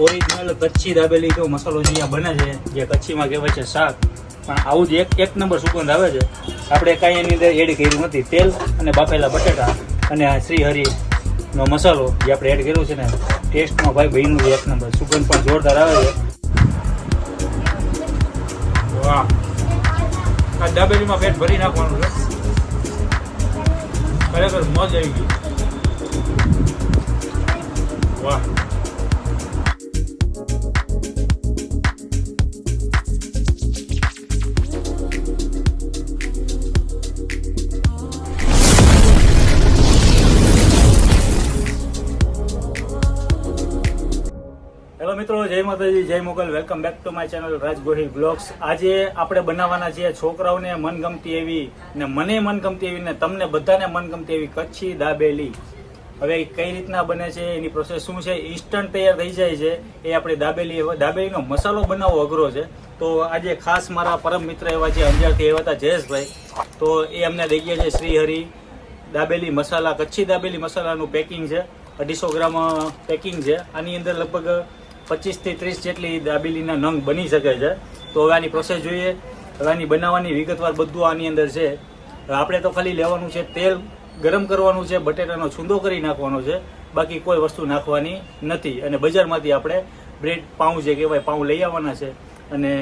Original Kutchi dabeli તો મસાલો જે બને છે, જે કચ્છીમાં કહેવાય છે શાક. પણ આવું જ એક એક નંબર સુગંધ આવે છે. આપણે કાંઈ એની અંદર એડ કર્યું નથી. તેલ અને બાફેલા બટેટા અને આ શ્રીહરિનો મસાલો જે આપણે એડ કર્યું છે ને, ટેસ્ટમાં ભાઈ ભાઈનું એક નંબર. સુગંધ પણ જોરદાર આવે છે. વાહ. આ દાબેલીમાં પેટ ભરી નાખવાનું છે. ખરેખર મજ આવી ગઈ. વાહ. હેલો મિત્રો, જય માતાજી, જય Mogal. Welcome back to my channel Raj Gohil blogs. આજે આપણે બનાવવાના છીએ છોકરાઓને મનગમતી એવી ને મને મનગમતી એવી ને તમને બધાને મનગમતી એવી કચ્છી દાબેલી. હવે કઈ રીતના બને છે, એની પ્રોસેસ શું છે ઇન્સ્ટન્ટ તૈયાર થઈ જાય છે, એ આપણે દાબેલી દાબેલીનો મસાલો બનાવવો અઘરો છે. તો આજે ખાસ મારા પરમ મિત્ર એવા છે અંજારથી એવા હતા, જયેશભાઈ, તો એ અમને દઈ ગયા છે શ્રીહરિ દાબેલી મસાલા, કચ્છી દાબેલી મસાલાનું પેકિંગ છે. અઢીસો ગ્રામ પેકિંગ છે. આની અંદર લગભગ પચીસથી ત્રીસ જેટલી દાબેલીના નંગ બની શકે છે. તો હવે આની પ્રોસેસ જોઈએ. હવે આની બનાવવાની વિગતવાર બધું આની અંદર છે. આપણે તો ખાલી લેવાનું છે તેલ, ગરમ કરવાનું છે, બટેટાનો છૂંદો કરી નાખવાનો છે. બાકી કોઈ વસ્તુ નાખવાની નથી. અને બજારમાંથી આપણે બ્રેડ, પાઉં જે કહેવાય, પાઉં લઈ આવવાના છે. અને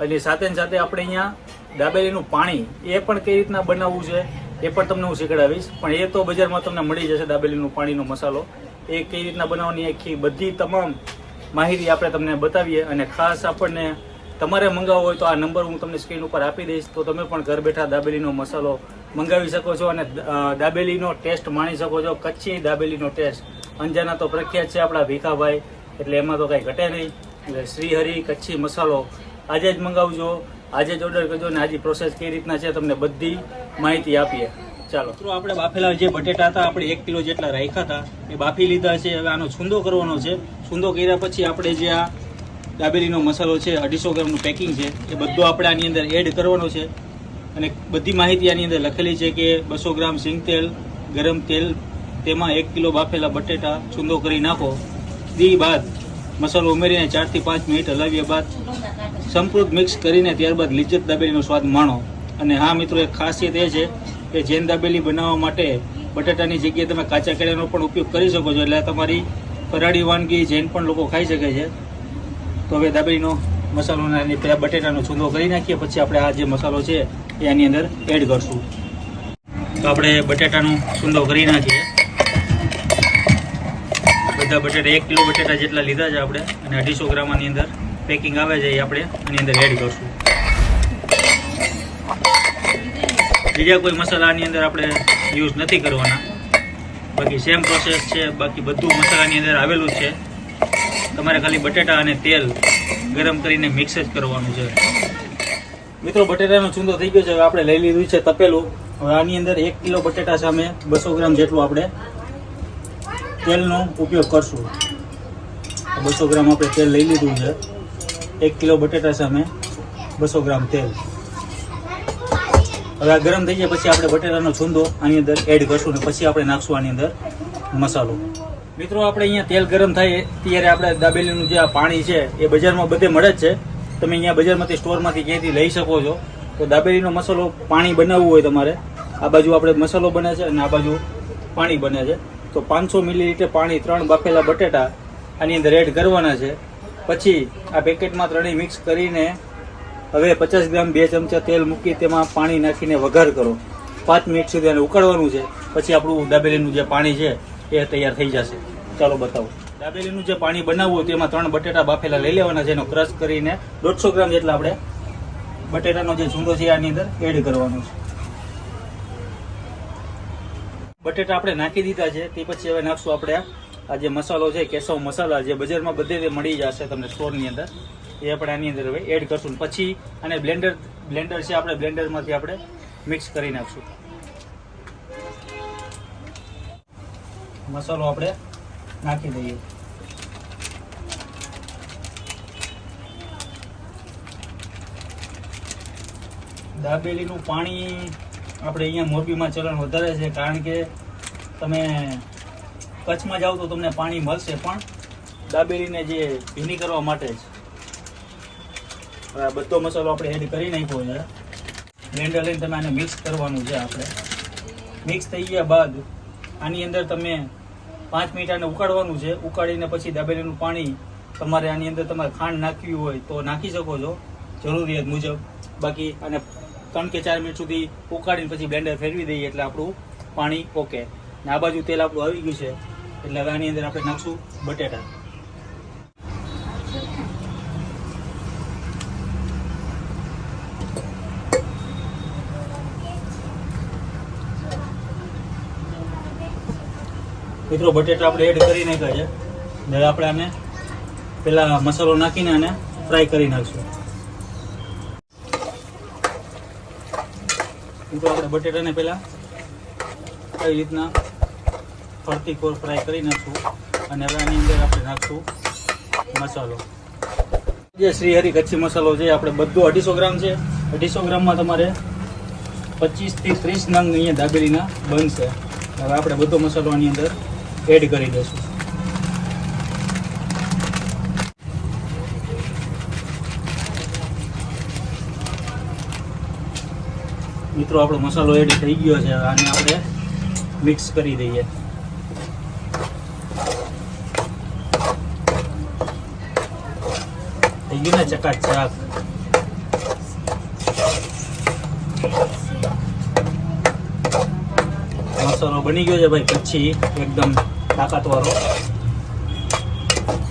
એની સાથે સાથે આપણે અહીંયા દાબેલીનું પાણી, એ પણ કઈ રીતના બનાવવું છે, એ પણ તમને હું શીખડાવીશ. પણ એ તો બજારમાં તમને મળી જશે દાબેલીનું પાણીનો મસાલો. એ કઈ રીતના બનાવવાની આખી બધી તમામ માહિતી આપણે તમને બતાવીએ અને ખાસ આપણને તમારે મંગાવવો હોય તો આ નંબર હું તમને સ્ક્રીન ઉપર આપી દઈશ. તો તમે પણ ઘર બેઠા દાબેલીનો મસાલો મંગાવી શકો છો અને દાબેલીનો ટેસ્ટ માણી શકો છો. કચ્છી દાબેલીનો ટેસ્ટ. અંજાના તો પ્રખ્યાત છે આપણા ભીખાભાઈ, એટલે એમાં તો કાંઈ ઘટે નહીં. એટલે શ્રીહરિ કચ્છી મસાલો આજે જ મંગાવજો. આજે જ ઓર્ડર કરજો અને આજે પ્રોસેસ કઈ રીતના છે, તમને બધી માહિતી આપીએ. ચાલો. મિત્રો, આપણે બાફેલા જે બટેટા હતા, આપણે એક કિલો જેટલા રાખ્યા હતા, એ બાફી લીધા છે. હવે આનો છૂંદો કરવાનો છે. છૂંદો કર્યા પછી આપણે જે આ દાબેલીનો મસાલો છે, અઢીસો ગ્રામનું પેકિંગ છે, એ બધો આપણે આની અંદર એડ કરવાનો છે. અને બધી માહિતી આની અંદર લખેલી છે કે બસો ગ્રામ સિંગ તેલ, ગરમ તેલ, તેમાં એક કિલો બાફેલા બટેટા, છૂંદો કરી નાખો. દી બાદ મસાલો ઉમેરીને ચારથી પાંચ મિનિટ હલાવ્યા બાદ સંપૂર્ણ મિક્સ કરીને ત્યારબાદ લિજ્જત દાબેલીનો સ્વાદ માણો. અને હા, મિત્રો, એક ખાસિયત એ છે કે જૈન દાબેલી બનાવવા માટે બટાટાની જગ્યાએ તમે કાચા કેળાનો પણ ઉપયોગ કરી શકો છો. એટલે તમારી ફરાળી વાનગી જૈન પણ લોકો ખાઈ શકે છે. તો હવે દાબેલીનો મસાલો એની પહેલાં બટેટાનો છૂંદો કરી નાખીએ, પછી આપણે આ જે મસાલો છે એ આની અંદર એડ કરશું. તો આપણે બટેટાનો છૂંદો કરી નાખીએ. બધા બટેટા, એક કિલો બટેટા જેટલા લીધા છે આપણે, અને અઢીસો ગ્રામ આની અંદર પેકિંગ આવે છે એ આપણે આની અંદર એડ કરશું. બીજા કોઈ મસાલાની અંદર આપણે યુઝ નથી કરવાના. બાકી સેમ પ્રોસેસ છે, બાકી બધું મસાલાની અંદર આવેલું છે. તમારે ખાલી બટેટા અને તેલ ગરમ કરીને મિક્સ જ કરવાનું છે. મિત્રો, બટેટાનો ચૂંદો થઈ ગયો છે, હવે આપણે લઈ લીધું છે તપેલું. હવે આની અંદર એક કિલો બટેટા સામે બસો ગ્રામ જેટલું આપણે તેલનો ઉપયોગ કરશું. બસો ગ્રામ આપણે તેલ લઈ લીધું છે. એક કિલો બટેટા સામે બસો ગ્રામ તેલ. હવે આ ગરમ થઈ જાય પછી આપણે બટેટાનો છૂંદો આની અંદર એડ કરશું ને પછી આપણે નાખશું આની અંદર મસાલો. મિત્રો, આપણે અહીંયા તેલ ગરમ થાય ત્યારે આપણે દાબેલીનું જે આ પાણી છે એ બજારમાં બધે મળે જ છે. તમે અહીંયા બજારમાંથી સ્ટોરમાંથી ક્યાંથી લઈ શકો છો. તો દાબેલીનો મસાલો પાણી બનાવવું હોય તમારે. આ બાજુ આપણે મસાલો બને છે અને આ બાજુ પાણી બને છે. તો પાંચસો મિલીલીટર પાણી ત્રણ બાફેલા બટેટા આની અંદર એડ કરવાના છે. પછી આ પેકેટમાં ત્રણેય મિક્સ કરીને હવે પચાસ ગ્રામ બે ચમચા તેલ મૂકી તેમાં પાણી નાખીને વઘાર કરો. પાંચ મિનિટ સુધી એને ઉકાળવાનું છે. પછી આપણું દાબેલીનું જે પાણી છે, એ તૈયાર થઈ જશે. ચાલો બતાવો. દાબેલીનું જે પાણી બનાવવું તેમાં ત્રણ બટેટા બાફેલા લઈ લેવાના છે. એનો ક્રશ કરીને દોઢસો ગ્રામ જેટલા આપણે બટેટાનો જે છૂંદો છે આની અંદર એડ કરવાનો છે. બટેટા આપણે નાખી દીધા છે. તે પછી હવે નાખશું આપણે આ જે મસાલો છે કેસવ મસાલા જે બજારમાં બધે મળી જશે તમને સ્ટોરની અંદર. એ આપણે આની અંદર હવે એડ કરશું. પછી અને બ્લેન્ડર બ્લેન્ડર છે, આપણે બ્લેન્ડરમાંથી આપણે મિક્સ કરી નાખશું. મસાલો આપણે નાખી દઈએ. દાબેલીનું પાણી આપણે અહીંયા મોરબીમાં ચલણ વધારે છે, કારણ કે તમે કચ્છમાં જાઓ તો તમને પાણી મળશે, પણ દાબેલીને જે ભીની કરવા માટે જ. બધો મસાલો આપણે એડ કરી નાખ્યો છે. બ્લેન્ડર લઈને તમે આને મિક્સ કરવાનું છે આપણે. મિક્સ થઈ ગયા બાદ આની અંદર તમે પાંચ મિનિટ આને ઉકાળવાનું છે. ઉકાળીને પછી દાબેલીનું પાણી તમારે આની અંદર તમારે ખાંડ નાખવી હોય તો નાખી શકો છો. જરૂરિયાત મુજબ. બાકી અને ત્રણ કે ચાર મિનિટ સુધી ઉકાળીને પછી બ્લેન્ડર ફેરવી દઈએ એટલે આપણું પાણી ઓકે ને આ બાજુ તેલ આપણું આવી ગયું છે. એટલે હવે આની અંદર આપણે નાખશું બટેટા. મિત્રો, બટેટા આપણે એડ કરી નાખ્યા છે. ને આપણે આને પેલા મસાલો નાખીને આને ફ્રાય કરી નાખશું. મિત્રો, આપણે બટેટાને પેલા કઈ રીતના ફરતી કોર ફ્રાય કરી નાખશું. અને હવે આની અંદર આપણે નાખશું મસાલો. જે શ્રી હરિ કચ્છી મસાલો છે, આપણે બધો અઢીસો ગ્રામ છે. અઢીસો ગ્રામમાં તમારે પચીસથી ત્રીસ નંગ અહીંયા દાબેલીના બનશે. હવે આપણે બધો મસાલો આની અંદર એડ કરી દઈશું. મિત્રો, આપણો મસાલો એડ થઈ ગયો છે. આને આપણે મિક્સ કરી દઈએ. થઈ ગયું ને ચકાચક? મસાલો બની ગયો છે ભાઈ, પછી એકદમ તાકાતવાળો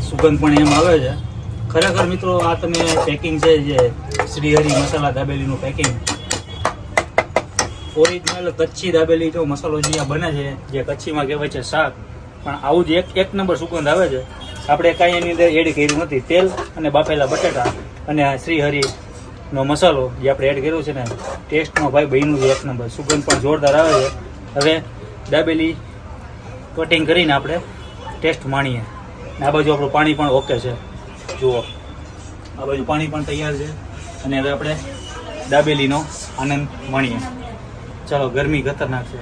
સુગંધ પણ એમ આવે છે. ખરેખર મિત્રો, આ તમે પેકિંગ છે, જે શ્રીહરી મસાલા દાબેલીનું પેકિંગ ઓરિજિનલ કચ્છી દાબેલી જો મસાલો જે આ બને છે, જે કચ્છીમાં કહેવાય છે શાક. પણ આવું જ એક એક નંબર સુગંધ આવે છે. આપણે કાંઈ એની અંદર એડ કર્યું નથી. તેલ અને બાફેલા બટેટા અને આ શ્રી નો મસાલો જે આપણે એડ કર્યો છે ને ટેસ્ટમાં ભાઈ છે એક નંબર. સુગંધ પણ જોરદાર આવે છે. હવે દાબેલી કટિંગ કરીને આપણે ટેસ્ટ માણીએ. આ બાજુ આપણું પાણી પણ ઓકે છે. જુઓ. આ બાજુ પાણી પણ તૈયાર છે. અને હવે આપણે દાબેલીનો આનંદ માણીએ. ચાલો, ગરમી ખતરનાક છે.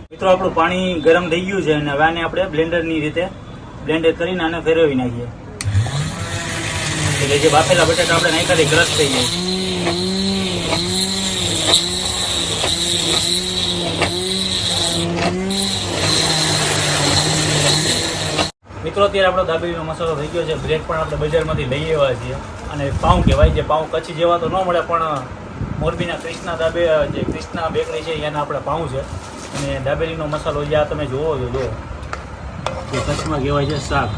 મિત્રો, આપણું પાણી ગરમ થઈ ગયું છે અને હવે આને આપણે બ્લેન્ડરની રીતે બ્લેન્ડર કરીને આને ફેરવી નાખીએ. એટલે જે બાફેલા બટાટા આપણે નાખ્યા ક્રશ થઈ જાય. મિત્રો, અત્યારે આપણો દાબેલીનો મસાલો થઈ ગયો છે. બ્રેડ પણ આપણે બજારમાંથી લઈ આવ્યા છીએ. અને પાઉં કહેવાય જે પાઉં કચ્છી જેવા તો ન મળે, પણ મોરબીના ક્રિષ્ના દાબે જે ક્રિષ્ના બેકરી છે, એના આપણે પાઉં છે. અને દાબેલીનો મસાલો જે આ તમે જોવો છો જો જે કચ્છમાં કહેવાય છે શાક.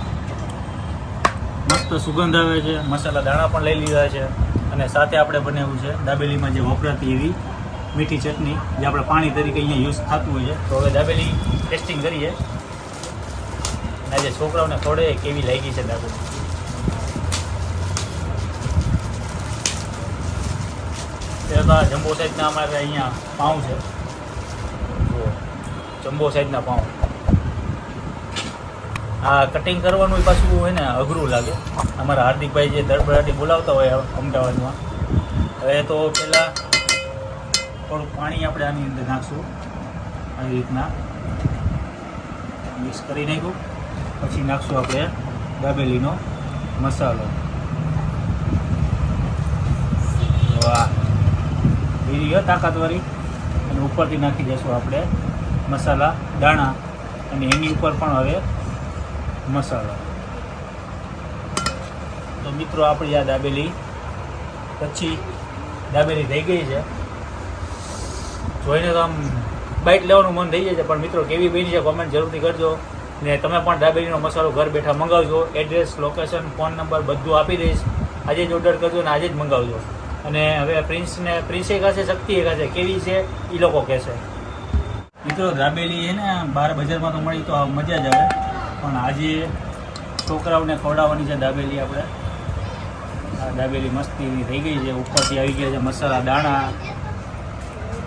મસ્ત સુગંધ આવે છે. મસાલા દાણા પણ લઈ લીધા છે. અને સાથે આપણે બનાવ્યું છે દાબેલીમાં જે વપરાતી એવી મીઠી ચટણી, જે આપણે પાણી તરીકે અહીંયા યુઝ થતું હોય છે. તો હવે દાબેલી ટેસ્ટિંગ કરીએ. અને આજે છોકરાઓને ખોડે કેવી લાગી છે દાદુ? તો જમ્બો સાઈઝના અમારે અહીંયા પાઉં છે. જમ્બો સાઈઝના પાઉં. આ કટિંગ કરવાનું પાછું હોય ને અઘરું લાગે. અમારા હાર્દિકભાઈ જે દરબરાટી બોલાવતા હોય અમદાવાદમાં. હવે તો પહેલાં થોડુંક પાણી આપણે આની અંદર નાખશું. આવી રીતના. મિક્સ કરી નાખ્યું. પછી નાખશું આપણે દાબેલીનો મસાલો. વાહ. બીજી તાકાતવાળી. અને ઉપરથી નાખી દઈશું આપણે મસાલા, દાણા અને એની ઉપર પણ હવે મસાલો. તો મિત્રો આપણી આ દાબેલી કચ્છી દાબેલી થઈ ગઈ છે. જોઈને તો આમ બાઇટ લેવાનું મન થઈ જાય છે. પણ મિત્રો કેવી બની છે કોમેન્ટ જરૂરથી કરજો. ને તમે પણ દાબેલીનો મસાલો ઘર બેઠા મંગાવજો. એડ્રેસ લોકેશન ફોન નંબર બધું આપી દઈશ. આજે જ ઓર્ડર કરજો અને આજે જ મંગાવજો. અને હવે પ્રિન્સને, પ્રિન્સે કહેશે, શક્તિએ કહેશે, કેવી છે? એ લોકો કહેશે. મિત્રો દાબેલી છે ને બહાર બજારમાં તો મળી તો મજા જ આવે. પણ આજે છોકરાઓને ખવડાવવાની છે દાબેલી આપણે. આ દાબેલી મસ્તી થઈ ગઈ છે. ઉપરથી આવી ગયા છે મસાલા દાણા.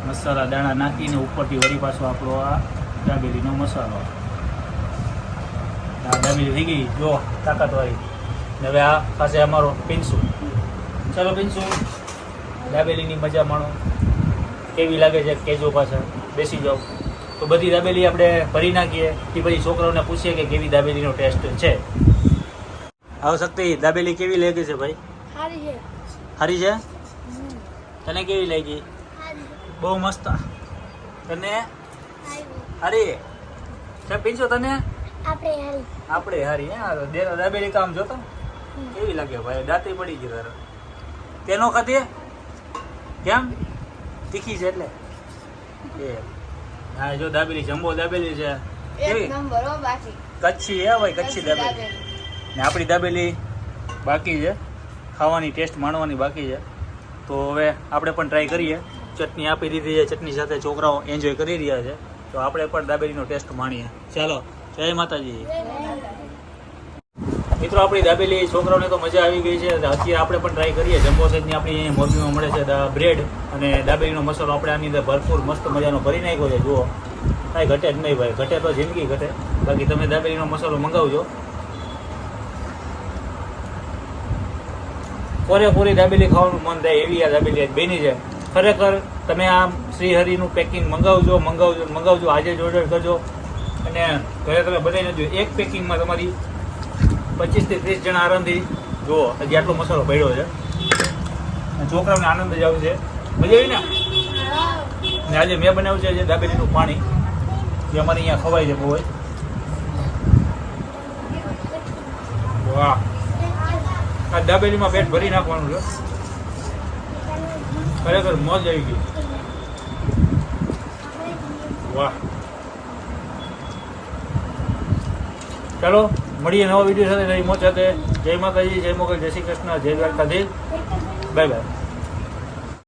મસાલા દાણા નાખીને ઉપરથી વળી પાછો આપણો આ દાબેલીનો મસાલો. દાબેલી થઈ ગઈ. જો તાકાતવાળી ને હવે આ પાસે અમારો પિન્સુ. ચાલો પિન્સુ દાબેલીની મજા માણો. કેવી લાગે છે? કેજો પાછળ બેસી જાઓ. તો બધી દાબેલી આપણે ભરી નાખીએ. કે પછી છોકરાઓને પૂછીએ કે કેવી દાબેલીનો ટેસ્ટ છે. આવો શક્તિ દાબેલી કેવી લાગી છે ભાઈ? સારી છે. સારી છે? તને કેવી લાગી? બહુ મસ્ત. તને? હારી. છે પીછો તને? આપણે આપણે હારી હા દેનો દાબેલી કામ જોતો. કેવી લાગે ભાઈ દાંતી પડી ગઈ તારે. તેનો ખાતી કેમ? તીખી છે એટલે. એ હા જો દાબેલી જમ્બો દાબેલી છે. કચ્છી હે ભાઈ કચ્છી દાબેલી. ને આપણી દાબેલી બાકી છે. ખાવાની ટેસ્ટ માણવાની બાકી છે. તો હવે આપણે પણ ટ્રાય કરીએ. ચટણી આપી દીધી છે. ચટણી સાથે છોકરાઓ એન્જોય કરી રહ્યા છે. તો આપણે પણ દાબેલીનો ટેસ્ટ માણીએ. ચાલો. જય માતાજી. મિત્રો, આપણી દાબેલી છોકરાઓને તો મજા આવી ગઈ છે. અત્યારે આપણે પણ ટ્રાય કરીએ. જમ્બો સાઈઝની આપણી મોરબીમાં મળે છે બ્રેડ અને દાબેલીનો મસાલો. આપણે આની અંદર ભરપૂર મસ્ત મજાનો ભરી નાખ્યો છે. જુઓ. કાંઈ ઘટે જ નહીં ભાઈ. ઘટે તો જિંદગી ઘટે. બાકી તમે દાબેલીનો મસાલો મંગાવજો. પૂરેપૂરી દાબેલી ખાવાનું મન થાય એવી આ દાબેલી બની છે. ખરેખર તમે આ શ્રીહરિનું પેકિંગ મંગાવજો મંગાવજો મંગાવજો. આજે જ ઓર્ડર કરજો. અને ઘરે તમે બનાવીને જો એક પેકિંગમાં તમારી પચીસથી ત્રીસ જણા આરામથી જુઓ, હજી આટલો મસાલો પડ્યો છે. છોકરાઓને આનંદ જ આવશે મજા આવી ને? આજે મેં બનાવ્યું છે જે દાબેલીનું પાણી. જે અમારે અહીંયા ખવાય છે બહુ વાહ. આ દાબેલીમાં પેટ ભરી નાખવાનું છે. ખરેખર મોજ આવી ગઈ. વાહ. ચાલો, મળીએ નવા વીડિયો સાથે. જય સાથે જય માતાજી, જય મોગલ, જય શ્રી કૃષ્ણ, જય દ્વારકાધીશ. Bye bye